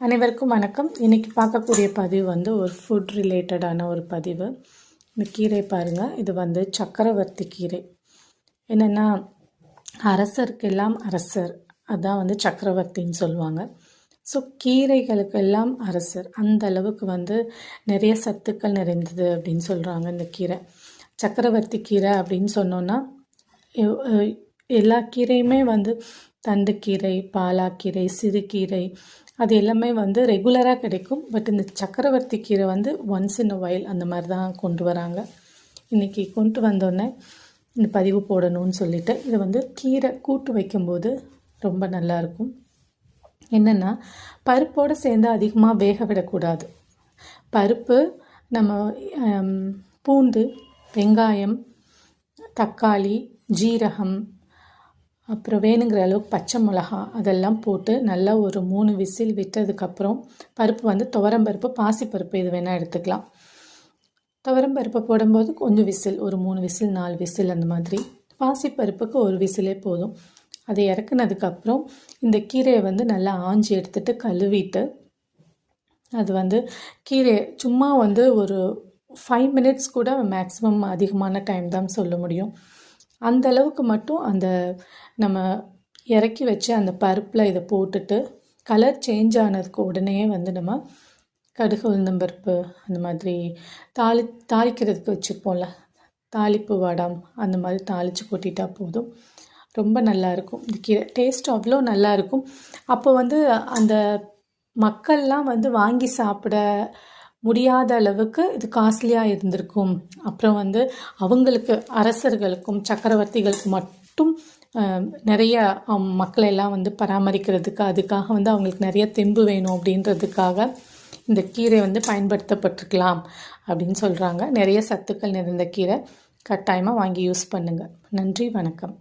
அனைவருக்கும் வணக்கம். இன்றைக்கி பார்க்கக்கூடிய பதிவு வந்து ஒரு ஃபுட் ரிலேட்டடான ஒரு பதிவு. இந்த கீரை பாருங்கள் இது வந்து சக்கரவர்த்தி கீரை. என்னென்னா அரசருக்கெல்லாம் அரசர். அதான் வந்து சக்கரவர்த்தின்னு சொல்லுவாங்க. ஸோ கீரைகளுக்கெல்லாம் அரசர். அந்த அளவுக்கு வந்து நிறைய சத்துக்கள் நிறைந்தது அப்படின்னு சொல்கிறாங்க இந்த கீரை. சக்கரவர்த்தி கீரை அப்படின்னு சொன்னோன்னா எல்லா கீரையுமே வந்து தண்டுக்கீரை பாலாக்கீரை சிறுகீரை அது எல்லாமே வந்து ரெகுலராக கிடைக்கும். பட் இந்த சக்கரவர்த்தி கீரை வந்து ஒன்ஸ் இன் வயல் அந்த மாதிரி தான் கொண்டு வராங்க. இன்றைக்கி கொண்டு வந்தோடனே இந்த பதிவு போடணும்னு சொல்லிவிட்டு இதை வந்து கீரை கூட்டு வைக்கும்போது ரொம்ப நல்லாயிருக்கும் என்னென்னா பருப்போடு சேர்ந்து அதிகமாக வேக விடக்கூடாது. பருப்பு நம்ம பூண்டு வெங்காயம் தக்காளி ஜீரகம் அப்புறம் வேணுங்கிற அளவுக்கு பச்சை மிளகா அதெல்லாம் போட்டு நல்லா ஒரு மூணு விசில் விட்டதுக்கப்புறம் பருப்பு வந்து துவரம்பருப்பு பாசிப்பருப்பு இது வேணால் எடுத்துக்கலாம். துவரம்பருப்பை போடும்போது கொஞ்சம் விசில் ஒரு மூணு விசில் நாலு விசில் அந்த மாதிரி. பாசிப்பருப்புக்கு ஒரு விசிலே போதும். அதை இறக்குனதுக்கப்புறம் இந்த கீரையை வந்து நல்லா ஆஞ்சி எடுத்துகிட்டு கழுவிட்டு அது வந்து கீரை சும்மா வந்து ஒரு ஃபைவ் மினிட்ஸ் கூட மேக்ஸிமம் அதிகமான டைம் தான் சொல்ல முடியும். அந்த அளவுக்கு மட்டும் அந்த நம்ம இறக்கி வச்சு அந்த பருப்பில் இதை போட்டுட்டு கலர் சேஞ்ச் ஆனதுக்கு உடனே வந்து நம்ம கடுகு உளுந்தம்பருப்பு அந்த மாதிரி தாளி தாளிக்கிறதுக்கு வச்சுருப்போம்ல தாளிப்பு வடம் அந்த மாதிரி தாளித்து கொட்டிட்டா போதும். ரொம்ப நல்லாயிருக்கும் இந்த கீரை டேஸ்ட் அவ்வளோ நல்லாயிருக்கும் அப்போ வந்து அந்த மக்கள்லாம் வந்து வாங்கி சாப்பிட முடியாத அளவுக்கு இது காஸ்ட்லியாக இருந்திருக்கும். அப்புறம் வந்து அவங்களுக்கு அரசர்களுக்கும் சக்கரவர்த்திகளுக்கு மட்டும் நிறைய மக்களை எல்லாம் வந்து பராமரிக்கிறதுக்கு அதுக்காக வந்து அவங்களுக்கு நிறைய தெம்பு வேணும் அப்படின்றதுக்காக இந்த கீரை வந்து பயன்படுத்தப்பட்டிருக்கலாம் அப்படின்னு சொல்கிறாங்க நிறைய சத்துக்கள் நிறைந்த கீரை கட்டாயமாக வாங்கி யூஸ் பண்ணுங்கள் நன்றி வணக்கம்.